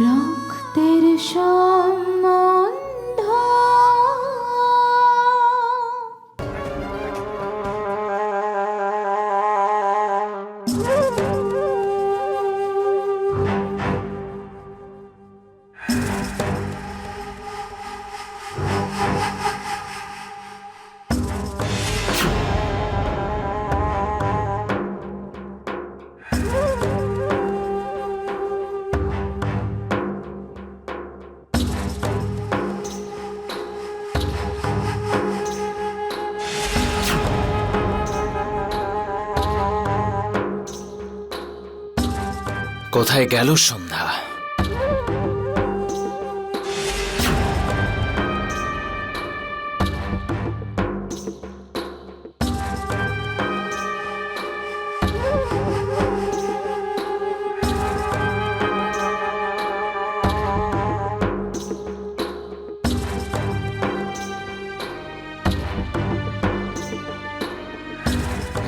রক্তের সম্বন্ধ কোথায় গেল সন্ধ্যা?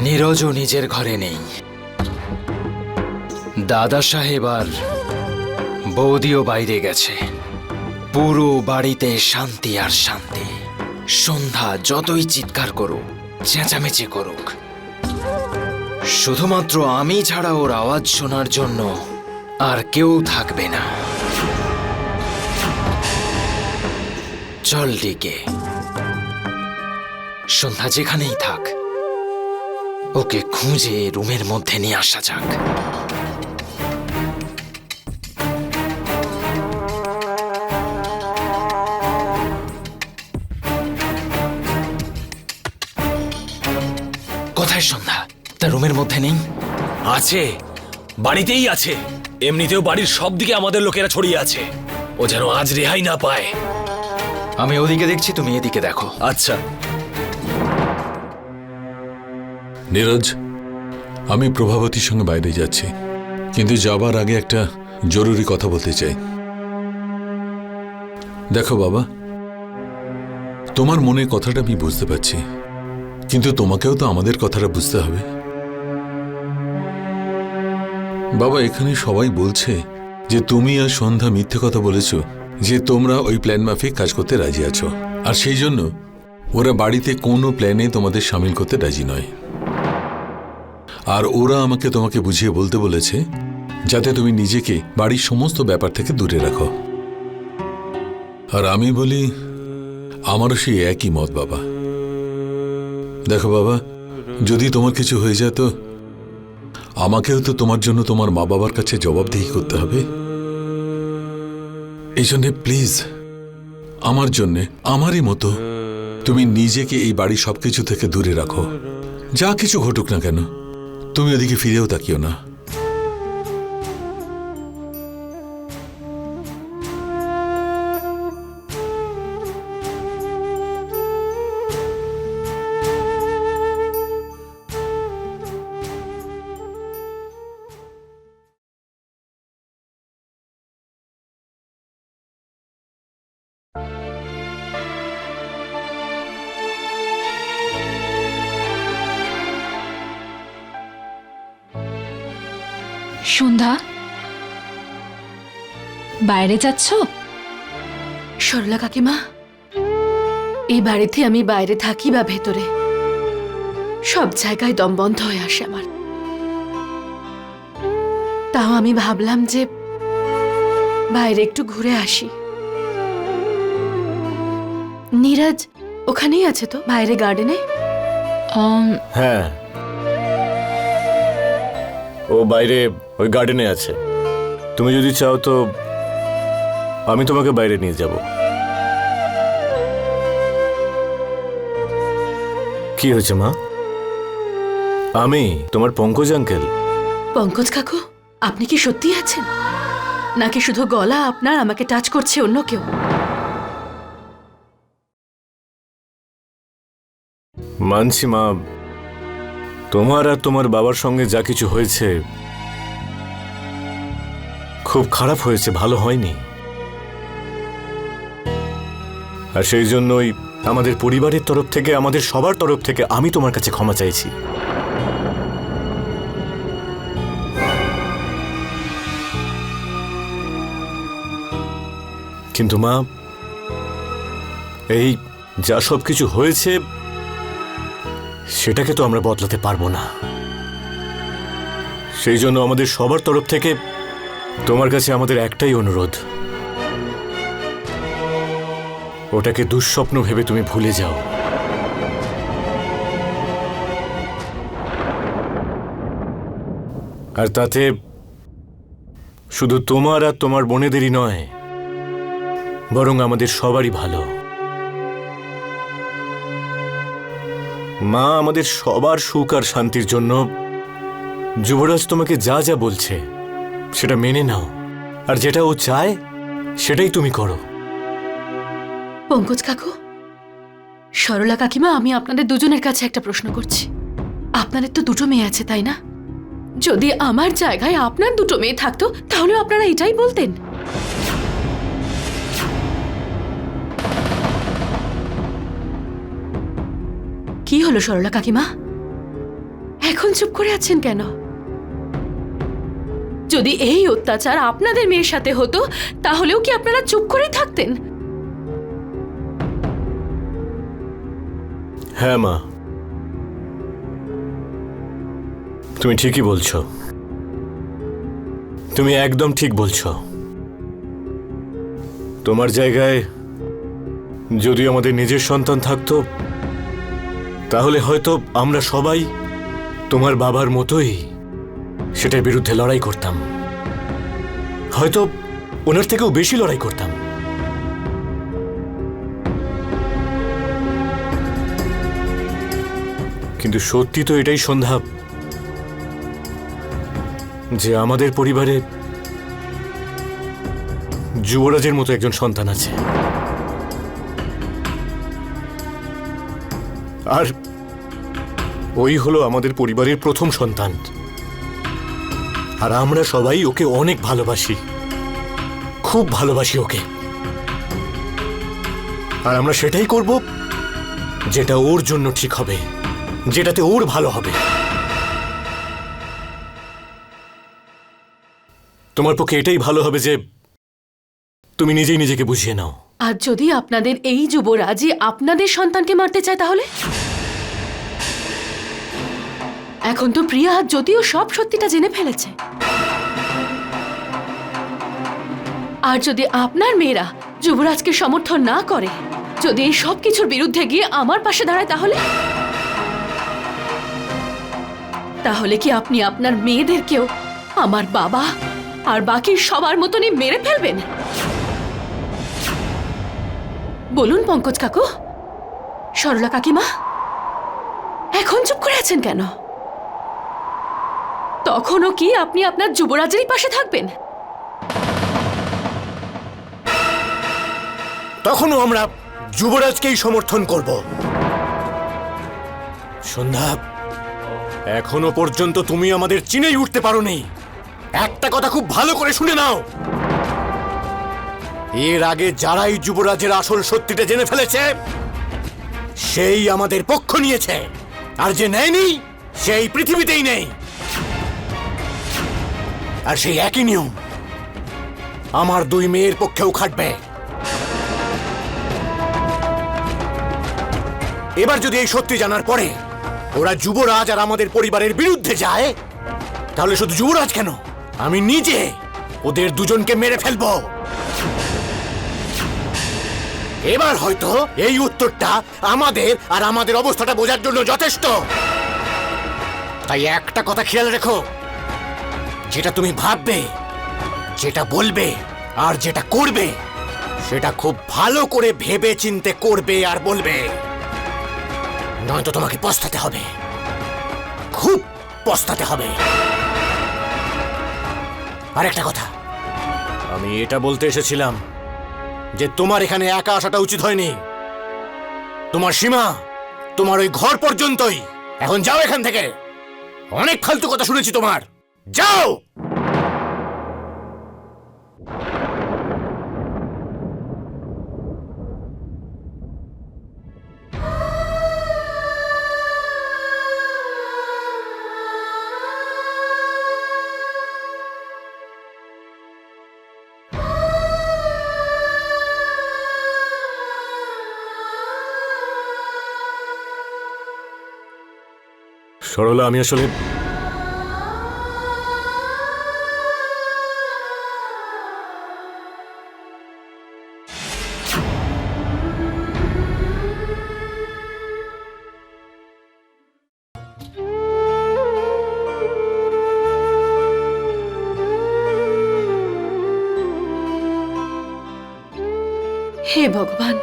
নীরজও নিজের ঘরে নেই। দাদা সাহেব আর বৌদিও বাইরে গেছে। পুরো বাড়িতে শান্তি আর শান্তি। সন্ধ্যা যতই চিৎকার করুক, চেঁচামেচি করুক। শুধুমাত্র আমি ছাড়া ওর আওয়াজ শোনার জন্য আর কেউ থাকবে না। চল ডিকে। সন্ধ্যা যেখানেই থাক, ওকে খুঁজে রুমের মধ্যে নিয়ে আসা যাক। তার রুমের মধ্যে নেই? আছে। বাড়িতেই আছে। এমনিতেও বাড়ির সব দিকে আমাদের লোকেরা ছড়িয়ে আছে। ও যেন আজ রেহাই না পায়। আমি ওদিকে দেখছি তুমি এদিকে দেখো। আচ্ছা। নীরজ আমি প্রভাবতীর সঙ্গে বাইরে যাচ্ছি। কিন্তু যাবার আগে একটা জরুরি কথা বলতে চাই। দেখো বাবা তোমার মনে কথাটা আমি বুঝতে পারছি। কিন্তু তোমাকেও তো আমাদের কথাটা বুঝতে হবে। বাবা, এখানে সবাই বলছে যে তুমি আর সন্ধ্যা মিথ্যে কথা বলেছ, যে তোমরা ওই প্ল্যান মাফিক কাজ করতে রাজি আছো। আর সেই জন্য ওরা বাড়িতে কোনো প্ল্যানে তোমাদের সামিল করতে রাজি নয়। আর ওরা আমাকে তোমাকে বুঝিয়ে বলতে বলেছে, যাতে তুমি নিজেকে বাড়ির সমস্ত ব্যাপার থেকে দূরে রাখো। আর আমি বলি, আমারও সেই একই মত বাবা। দেখো বাবা, যদি তোমার কিছু হয়ে যায় তো আমাকেও তো তোমার জন্য তোমার মা বাবার কাছে জবাবদিহি করতে হবে। এই জন্যে প্লিজ আমার জন্যে, আমারই মতো, তুমি নিজেকে এই বাড়ি সবকিছু থেকে দূরে রাখো। যা কিছু ঘটুক না কেন, তুমি ওদিকে ফিরেও তাকিও না। সন্ধ্যা? বাইরে যাচ্ছ? সরলা কাকিমা এই বাড়িতে আমি বাইরে থাকি বা ভেতরে? সব জায়গায় দম বন্ধ হয়ে আসে আমার। তাও আমি ভাবলাম যে বাইরে একটু ঘুরে আসি। নীরাজ ওখানেই আছে তো? বাইরে গার্ডেনে? হ্যাঁ ও বাইরে ওই গার্ডেনে আছে। তুমি যদি চাও তো আমি তোমাকে বাইরে নিয়ে যাব। কি হয়েছে মা? আমি তোমার পঙ্কজ আঙ্কেল? পঙ্কজ কাকু আপনি কি সত্যি আছেন? নাকি শুধু গলা আপনার আমাকে টাচ করছে অন্য কেউ? মানছি মা তোমার আর তোমার বাবার সঙ্গে যা কিছু হয়েছে, খুব খারাপ হয়েছে, ভালো হয়নি। আর সেই জন্যই আমাদের পরিবারের তরফ থেকে, আমাদের সবার তরফ থেকে আমি তোমার কাছে ক্ষমা চাইছি। কিন্তু মা, এই যা সব কিছু হয়েছে সেটাকে তো আমরা বদলাতে পারব না। সেই জন্য আমাদের সবার তরফ থেকে তোমার কাছে আমাদের একটাই অনুরোধ। ওটাকে দুঃস্বপ্ন ভেবে তুমি ভুলে যাও। আর তাতে শুধু তোমার আর তোমার বোনেদেরই নয়, বরং আমাদের সবারই ভালো। মা আমাদের সবার সুখ আর শান্তির জন্য। যুবরাজ তোমাকে যা যা বলছে, সেটা মেনে নাও। আর যেটা ও চায়, সেটাই তুমি করো। পঙ্কজ কাকু, সরলা কাকিমা, আমি আপনাদের দুজনের কাছে একটা প্রশ্ন করছি। আপনাদের তো দুটো মেয়ে আছে, তাই না? যদি আমার জায়গায় আপনার দুটো মেয়ে থাকতো, তাহলে আপনারা এটাই বলতেন। কি হলো সরলা কাকিমা? এখন চুপ করে আছেন কেন? যদি এই অত্যাচার আপনাদের মেয়ের সাথে হতো, তাহলেও কি আপনারা চুপ করেই থাকতেন? হ্যাঁ মা। তুমি ঠিকই বলছো। তুমি একদম ঠিক বলছো। তোমার জায়গায় যদি আমাদের নিজের সন্তান থাকতো তাহলে হয়তো আমরা সবাই তোমার বাবার মতোই সেটার বিরুদ্ধে লড়াই করতাম। হয়তো ওনার থেকেও বেশি লড়াই করতাম। কিন্তু সত্যি তো এটাই সন্ধ্যা যে আমাদের পরিবারে যুবরাজের মতো একজন সন্তান আছে। আর ওই হলো আমাদের পরিবারের প্রথম সন্তান। আর আমরা সবাই ওকে অনেক ভালোবাসি। খুব ভালোবাসি ওকে। আর আমরা সেটাই করব যেটা ওর জন্য ঠিক হবে, যেটাতে ওর ভালো হবে। তোমার পক্ষে এটাই ভালো হবে যে তুমি নিজেই নিজেকে বুঝিয়ে নাও। আর যদি আপনাদের এই যুবরাজই আপনাদের সন্তানকে মারতে চায় তাহলে? এখন তো প্রিয়া আর যদিও সব সত্যিটা জেনে ফেলেছে। আর যদি আপনার মেয়েরা যুবরাজকে সমর্থন না করে, যদি এই সব কিছুর বিরুদ্ধে গিয়ে আমার পাশে দাঁড়ায় তাহলে? তাহলে কি আপনি আপনার মেয়েদেরকেও আমার বাবা আর বাকি সবার মতনই মেরে ফেলবেন? বলুন পঙ্কজ কাকু। সরলা কাকিমা, এখন চুপ করে আছেন কেন? তখনও কি আপনি আপনার যুবরাজেরই পাশে থাকবেন? তখনও আমরা যুবরাজকেই সমর্থন করব। সন্ধ্যা, এখনও পর্যন্ত তুমি আমাদের চিনেই উঠতে পারোনি। একটা কথা খুব ভালো করে শুনে নাও। এর আগে যারাই যুবরাজের আসল সত্যিটা জেনে ফেলেছে, সেই আমাদের পক্ষ নিয়েছে। আর যে নেয়নি, সেই পৃথিবীতেই নেই। আর সেই একই নিয়ম। আমার দুই মেয়ের পক্ষেও খাটবে। এবার যদি এই সত্যি জানার পরে ওরা যুবরাজ আর আমাদের পরিবারের বিরুদ্ধে যায়, তাহলে শুধু যুবরাজ কেন? আমি নিজে ওদের দুজনকে মেরে ফেলব। এবার হয়তো এই উত্তরটা আমাদের আর আমাদের অবস্থাটা বোঝার জন্য যথেষ্ট। তাই একটা কথা খেয়াল রেখো। যেটা তুমি ভাববে, যেটা বলবে আর যেটা করবে, সেটা খুব ভালো করে ভেবে চিনতে করবে আর বলবে। নয়তো তোমাকে পস্তাতে হবে। খুব পস্তাতে হবে। আর একটা কথা, আমি এটা বলতে এসেছিলাম যে তোমার এখানে একা আসাটা উচিত হয়নি। তোমার সীমা, তোমার ওই ঘর পর্যন্তই। এখন যাও এখান থেকে। অনেক ফালতু কথা শুনেছি তোমার। যাও! সরলা আমি আসলে হে ভগবান,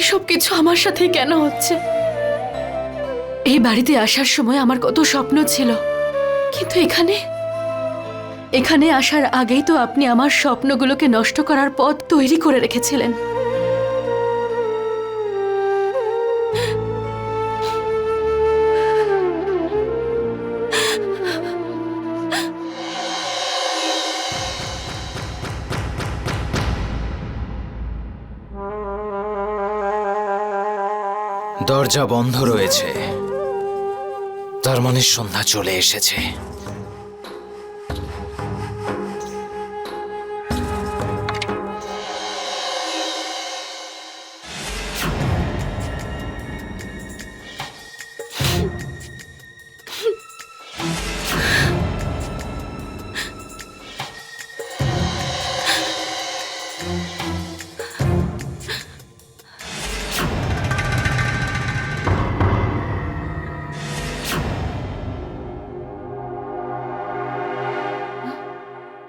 এসব কিছু আমার সাথে কেন হচ্ছে? এই বাড়িতে আসার সময় আমার কত স্বপ্ন ছিল, কিন্তু এখানে এখানে আসার আগেই তো আপনি আমার স্বপ্নগুলোকে নষ্ট করার পথ তৈরি করে রেখেছিলেন। দরজা বন্ধ রয়েছে। তার মানে সন্ধ্যা চলে এসেছে।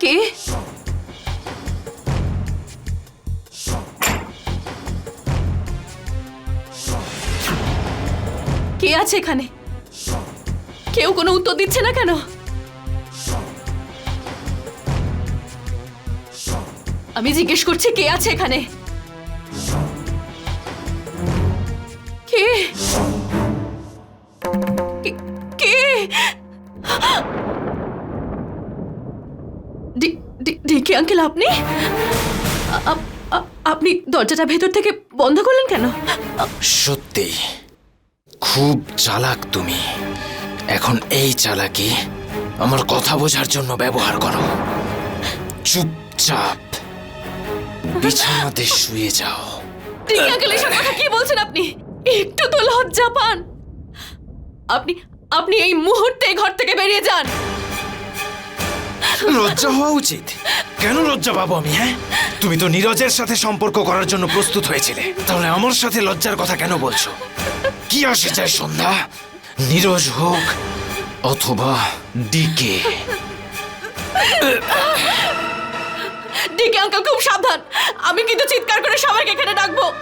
কে? কে আছে এখানে? কেউ কোনো উত্তর দিচ্ছে না কেন? আমি জিজ্ঞেস করছি কে আছে এখানে? ডিকে আপনি? আপনি দরজাটা ভেতর থেকে বন্ধ করলেন কেন? সত্যি খুব চালাক তুমি। এখন এই চালাকি আমার কথা বোঝার জন্য ব্যবহার করো। চুপচাপ বিছানাতে শুয়ে যাও। কথা কি বলছেন আপনি? একটু তো লজ্জা পান। আপনি আপনি এই মুহূর্তে ঘর থেকে বেরিয়ে যান। লজ্জা হওয়া উচিত? কেন লজ্জা পাবো আমি হ্যাঁ? তুমি তো নীরজের সাথে সম্পর্ক করার জন্য প্রস্তুত হয়েছিলে। তাহলে আমার সাথে লজ্জার কথা কেন বলছো? কি আসে চায় সন্ধ্যা? নীরজ হোক অথবা ডিকে। ডিকে আঙ্কেল, খুব সাবধান। আমি কিন্তু চিৎকার করে সবাইকে এখানে ডাকবো।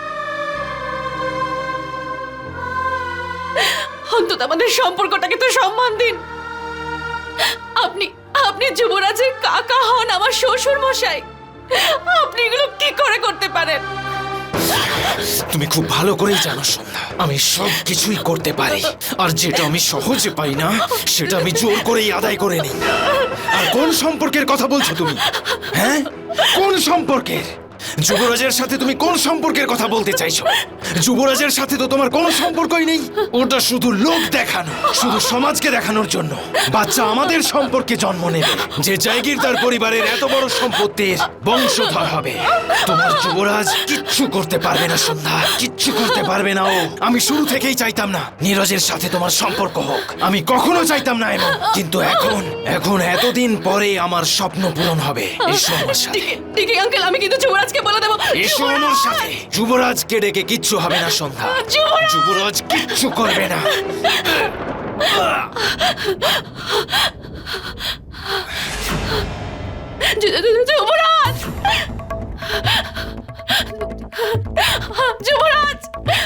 অন্তত আমাদের সম্পর্কটাকে তো সম্মান দিন। আপনি আপনি যুবরাজের কাকা হন আমার শ্বশুর মশাই আপনি এগুলো কি করে করতে পারেন? তুমি খুব ভালো করেই জানো, সন্ধ্যা। আমি সব কিছুই করতে পারি। আর যেটা আমি সহজে পাই না, সেটা আমি জোর করেই আদায় করে নিই। আর কোন সম্পর্কের কথা বলছো তুমি? হ্যাঁ? কোন সম্পর্কের? যুবরাজের সাথে তুমি কোন সম্পর্কের কথা বলতে চাইছো? যুবরাজের সাথে তো তোমার কোনো সম্পর্কই নেই। ওটা শুধু লোক দেখানো, শুধু সমাজকে দেখানোর জন্য। বাচ্চা আমাদের সম্পর্কে জন্ম নেবে। যে জায়গির তার পরিবারের এত বড় সম্পত্তির বংশধর হবে। তোমার যুবরাজ কিচ্ছু করতে পারবে না, সন্ধ্যা। কিচ্ছু করতে পারবে না ও। আমি শুরু থেকেই চাইতাম না নীরজের সাথে তোমার সম্পর্ক হোক। আমি কখনো চাইতাম না এমন। কিন্তু এখন এখন এতদিন পরে আমার স্বপ্ন পূরণ হবে। ডিকে আঙ্কেল আমি কিন্তু যুবরাজকে বলে দেবো এসো আমার সাথে। যুবরাজকে ডেকে কিচ্ছু হবে না সন্ধ্যা। যুবরাজ! যুবরাজ কিচ্ছু করবে না। যু- যু- যু- যুবরাজ! যুবরাজ!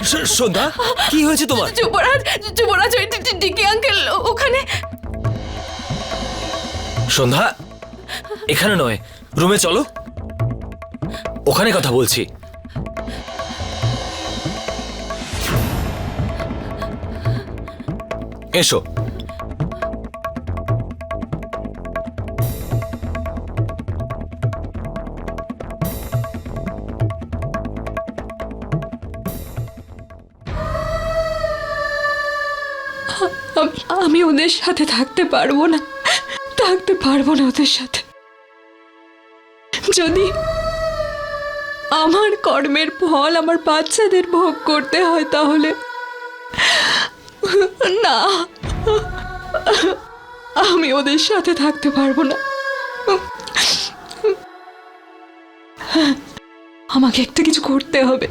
স- সন্ধ্যা কি হয়েছে তোমার? যুবরাজ যুবরাজ ওই ডি- ডি- ডিকে আঙ্কেল ওখানে। সন্ধ্যা এখানে নয় রুমে চলো। ওখানে কথা বলছি। এসো। আমি ওদের সাথে থাকতে পারব না। থাকতে পারব না ওদের সাথে। যদি আমার কর্মের ফল আমার বাচ্চাদের ভোগ করতে হয় তাহলে। না, আমি ওদের সাথে থাকতে পারব না। আমাকে একটা কিছু করতে হবে।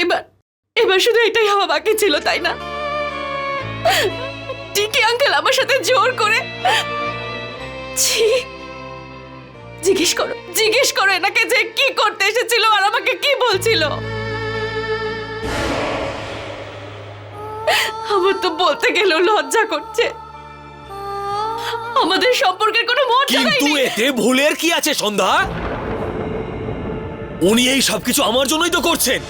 এবার এবার শুধু এটাই হওয়া বাকি ছিল, তাই না? টিকি আঙ্কেল, আমার সাথে জোর করে। ছি জিজ্ঞেস করো জিজ্ঞেস করো এনাকে যে কি করতে এসেছিল আর আমাকে কি বলছিল। আমার তো বলতে গেলেও লজ্জা করছে। আমাদের সম্পর্কের কোনো মর্যাদাই কিন্তু এতে ভুলের কি আছে, সন্ধ্যা? উনি এই সবকিছু আমার জন্যই তো করছেন।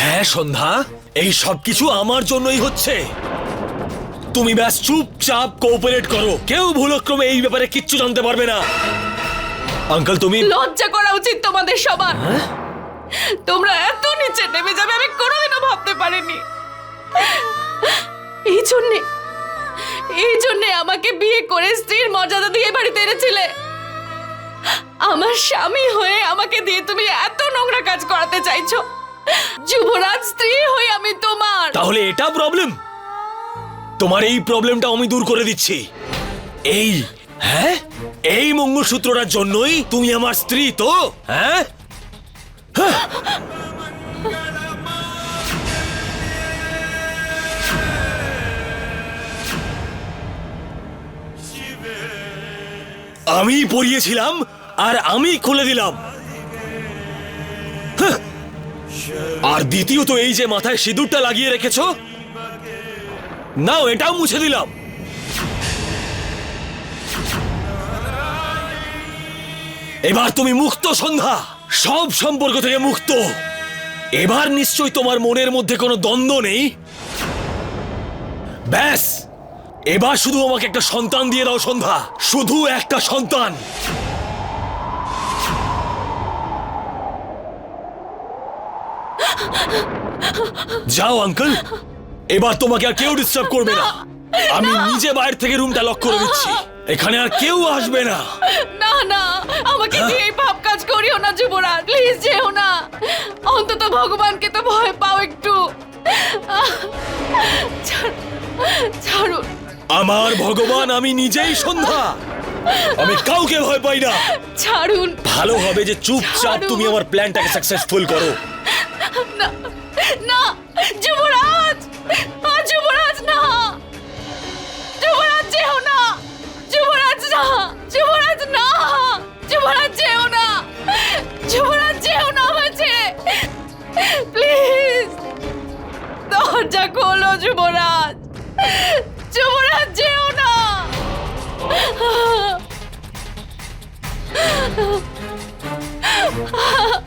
হ্যাঁ সন্ধ্যা, এই সবকিছু আমার জন্যই হচ্ছে। তুমি ব্যাস চুপচাপ কোঅপারেট করো। কেউ ভুলক্রমে এই ব্যাপারে কিচ্ছু জানতে পারবে না। আঙ্কেল তুমি লজ্জা করা উচিত তোমাদের সবার। তোমরা এত নিচে নেমে যাবে আমি কোনোদিনও ভাবতে পারিনি। এই জন্যে এই জন্যে আমাকে বিয়ে করে স্ত্রীর মর্যাদা দিয়ে বাড়িতে এনেছিলে। আমার স্বামী হয়ে আমাকে দিয়ে তুমি এত নোংরা কাজ করাতে চাইছো। যুবরাজ স্ত্রী হয়ে আমি তোমার তাহলে এটা প্রবলেম তোমার এই প্রবলেমটা আমি দূর করে দিচ্ছি। এই হ্যাঁ? এই মঙ্গলসূত্রটার জন্যই তুমি আমার স্ত্রী, তো? হ্যাঁ? হ্যাঁ। আমি পরিয়েছিলাম আর আমি খুলে দিলাম। হ্যাঁ। আর দ্বিতীয়ত এই যে মাথায় সিঁদুরটা লাগিয়ে রেখেছ নাও, এটাও মুছে দিলাম। এবার তুমি মুক্ত, সন্ধ্যা। সব সম্পর্ক থেকে মুক্ত। এবার নিশ্চয়ই তোমার মনের মধ্যে কোনো দ্বন্দ্ব নেই। ব্যাস, এবার শুধু আমাকে একটা সন্তান দিয়ে দাও, সন্ধ্যা। শুধু একটা সন্তান। যাও, আঙ্কেল। এবার তোমাকে আর কেউ ডিস্টার্ব করবে না। আমি নিজে বাইরে থেকে রুমটা লক করে দিচ্ছি। এখানে আর কেউ আসবে না। না না আমাকে দিয়ে এই পাপ কাজ করিও না যুবরাজ। প্লিজ যেও না। অন্তত ভগবানকে তো ভয় পাও একটু। ছাড়ুন। আমার ভগবান আমি নিজেই সন্ধ্যা। আমি কাউকে ভয় পাই না। ছাড়ুন। ভালো হবে যে চুপচাপ তুমি আমার প্ল্যানটাকে সাকসেসফুল করো। না না যুবরাজ! যুবরাজ না। যুবরাজ যেও না। যুবরাজ না। যুবরাজ না। যুবরাজ যেও না। যুবরাজ যেও না বাঁচে প্লিজ, দরজা খোলো যুবরাজ। যুবরাজ যেও না। Ah!